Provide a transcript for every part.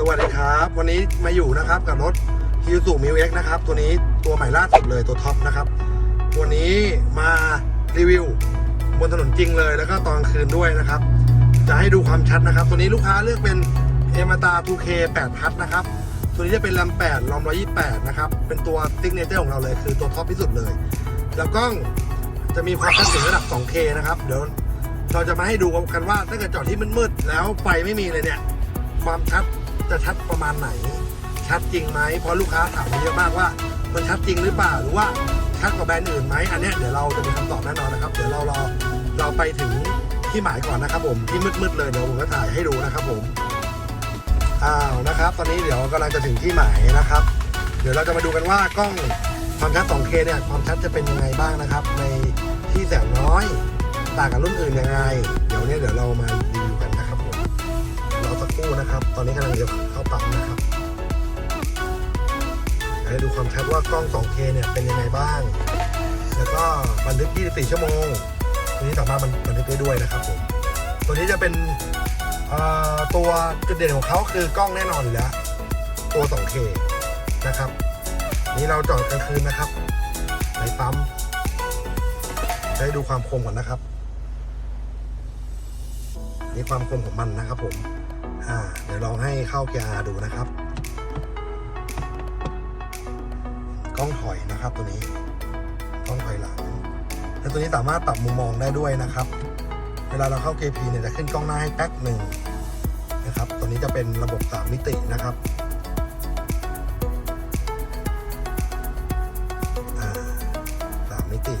สวัสดีครับ วันนี้มาอยู่นะครับกับรถ h i สุมิวเอ็กนะครับ ตัวนี้ตัวใหม่ล่าสุดเลยตัวท็อปนะครับวันนี้มารีวิวบนถนนจริงเลยแล้วก็ตอนคืนด้วยนะครับ จะให้ดูความชัดนะครับ ตัวนี้ลูกค้าเลือกเป็นเอมาตา 2K 8พัทนะครับ ตัวนี้จะเป็นลำ8ลำ128 นะครับ เป็นตัวซิกเนเจอร์ของเราเลย คือตัวท็อปที่สุดเลย แล้วกล้องจะมีความชัดถึงระดับ 2K นะครับ เดี๋ยวเราจะมาให้ดูกันว่าถ้าเกิดจอดที่มืดๆแล้วไฟไม่มีเลยเนี่ย ความชัด จะชัดประมาณไหน ชัดจริงไหมเพราะลูกค้าถามมาเยอะมากว่า มันชัดจริงหรือเปล่าหรือว่าชัดกว่าแบรนด์อื่นไหมอันนี้เดี๋ยวเราจะมีคำตอบแน่นอนนะครับ เดี๋ยวเรารอเราไปถึงที่หมายก่อนนะครับ ผมที่มืดๆเลยเดี๋ยวผมจะถ่ายให้ดูนะครับ ผมอ้าวนะครับ ตอนนี้เดี๋ยวกำลังจะถึงที่หมายนะครับ เดี๋ยวเราจะมาดูกันว่ากล้องความชัด 2K เนี่ยความชัดจะเป็นยังไงบ้างนะครับ ในที่แสงน้อยต่างกับรุ่นอื่นยังไง เดี๋ยวเนี้เดี๋ยวเรามา คู่นะครับ ตอนนี้กำลังจะเข้าปั๊มนะครับให้ดูความชัดว่ากล้อง 2K เนี่ยเป็นยังไงบ้าง แล้วก็บันทึก 24 ชั่วโมง ตัวนี้สามารถบันทึกได้ด้วยนะครับผม ตัวนี้จะเป็นตัวจุดเด่นของเขาคือกล้องแน่นอนอยู่แล้ว ตัว 2K นะครับ นี่เราจอดกลางคืนนะครับ ในปั๊มให้ดูความคมก่อนนะครับ นี่ความคมของมันนะครับผม อ่าเดี๋ยวลองให้เข้าเกียร์ดูนะครับ กล้องถอยนะครับตัวนี้ กล้องถอยหลังแล้วตัวนี้สามารถปรับมุมมองได้ด้วยนะครับ เวลาเราเข้า KP เนี่ยจะขึ้นกล้องหน้าให้แป๊กหนึ่งนะครับ ตัวนี้จะเป็นระบบ3มิตินะครับสามมิติ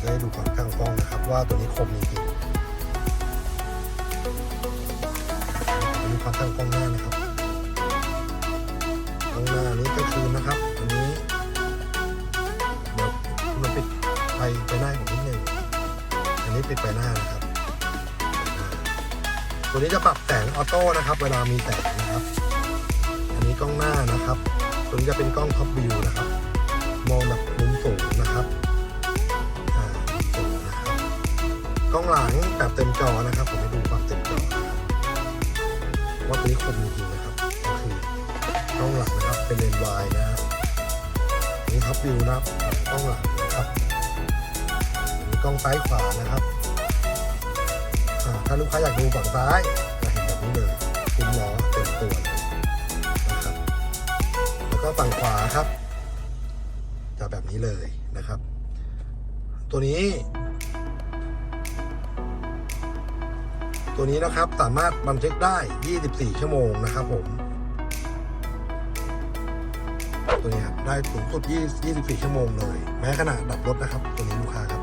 จะให้ดูความกลางกล้องนะครับ ว่าตัวนี้คมจริงางกล้องหน้านะครับกล้องหน้านี้ก็คือนะครับ อันนี้เดี๋ยวเราปิดไฟไปหน้าของนิดหนึ่งอันนี้ปิดไปหน้านะครับตัวนี้จะปรับแสงออโต้นะครับ เวลามีแสงนะครับ อันนี้กล้องหน้านะครับ ตัวนี้จะเป็นกล้องท็อปวิวนะครับ มองแบบมุมสูงนะครับสูงนะครับ กล้องหลังแบบเต็มจอนะครับผม ว่าตัวนี้คมจริงๆนะครับก็คือกล้องหลังนะครับเป็นเลนส์วายนะนนี้ท็อปวิวนะครับกล้องหลังนะครับอันนี้กล้องซ้ายขวานะครับถ้าลูกค้าอยากดูฝั่งซ้ายจะเห็นแบบนี้เลยคุ้มล้อเต็มตัวนะครับแล้วก็ฝั่งขวาครับจะแบบนี้เลยนะครับ ตัวนี้ ตัวนี้นะครับสามารถบันทึกได้ 24 ชั่วโมงนะครับผม ตัวนี้ครับได้สูงสุด24 ชั่วโมงเลย แม้ขณะดับรถนะครับ ตัวนี้ลูกค้าครับ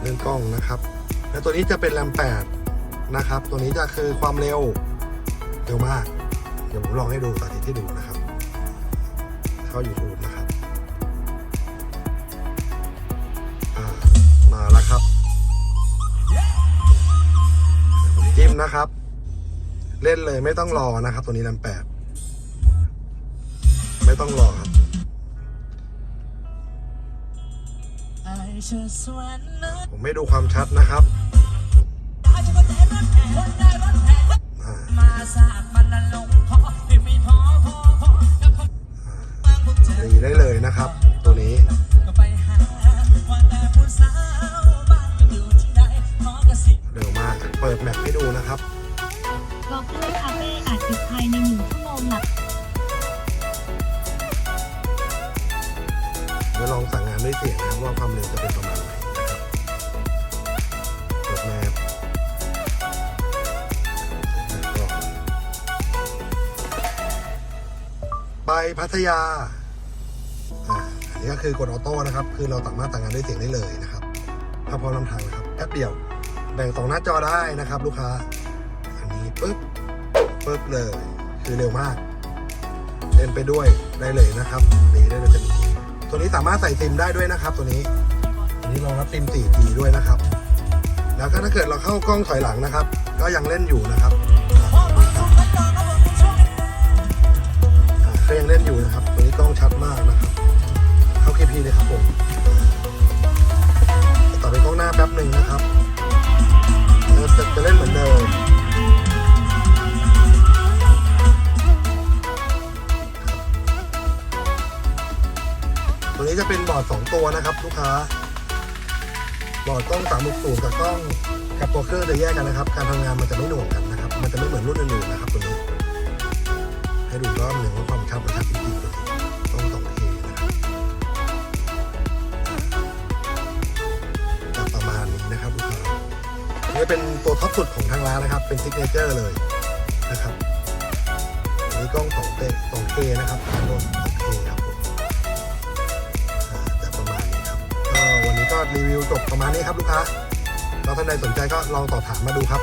เรื่องกล้องนะครับ และตัวนี้จะเป็นแรม8นะครับ ตัวนี้จะคือความเร็วเร็วมาก เดี๋ยวผมลองให้ดูสาธิตให้ดูนะครับ เข้า YouTube นะครับ นะครับ เล่นเลยไม่ต้องรอนะครับ ตัวนี้ลำแปดไม่ต้องรอครับผมไม่ดูความชัดนะครับอ่าดีได้เลยนะครับ องสั่งงานด้วยเสียงนะครับว่าความเร็วจะเป็นประมาณไหนนะครับเปิดแมพไปพัทยาอ่าอันนี้ก็คือกดออโต้นะครับ คือเราสามารถสั่งงานด้วยเสียงได้เลยนะครับถ้าพร้อมนำทางนะครับแป๊บเดียว แบ่งสองหน้าจอได้นะครับ ลูกค้า อันนี้ปึ๊บปึ๊บเลย คือเร็วมากเล่นไปด้วยได้เลยนะครับดีได้เลยเต็มที่ ตัวนี้สามารถใส่ซิมได้ด้วยนะครับ ตัวนี้ตัวนี้รองรับซิม 4G ด้วยนะครับ แล้วก็ถ้าเกิดเราเข้ากล้องถอยหลังนะครับ ก็ยังเล่นอยู่นะครับ ตัวนะครับ ลูกค้าบอดกล้อง360กับกล้องกับตัวเครื่องจะแยกกันนะครับ การทำงานมันจะไม่หน่วงกันนะครับ มันจะไม่เหมือนรุ่นอื่นๆนะครับตัวนี้ ให้ดูรอบหนึ่งว่าความชัดมันชัดจริงๆตัวนี้ต้อง 2K นะครับจะประมาณนี้นะครับลูกค้านี่เป็นตัวท็อปสุดของทางร้านนะครับ เป็นซิกเนเจอร์เลยนะครับนี้กล้อง 2K 2K นะครับโดน 2K ครับ รีวิวจบประมาณนี้ครับลูกค้าถ้าท่านใดสนใจก็ลองสอบถามมาดูครับ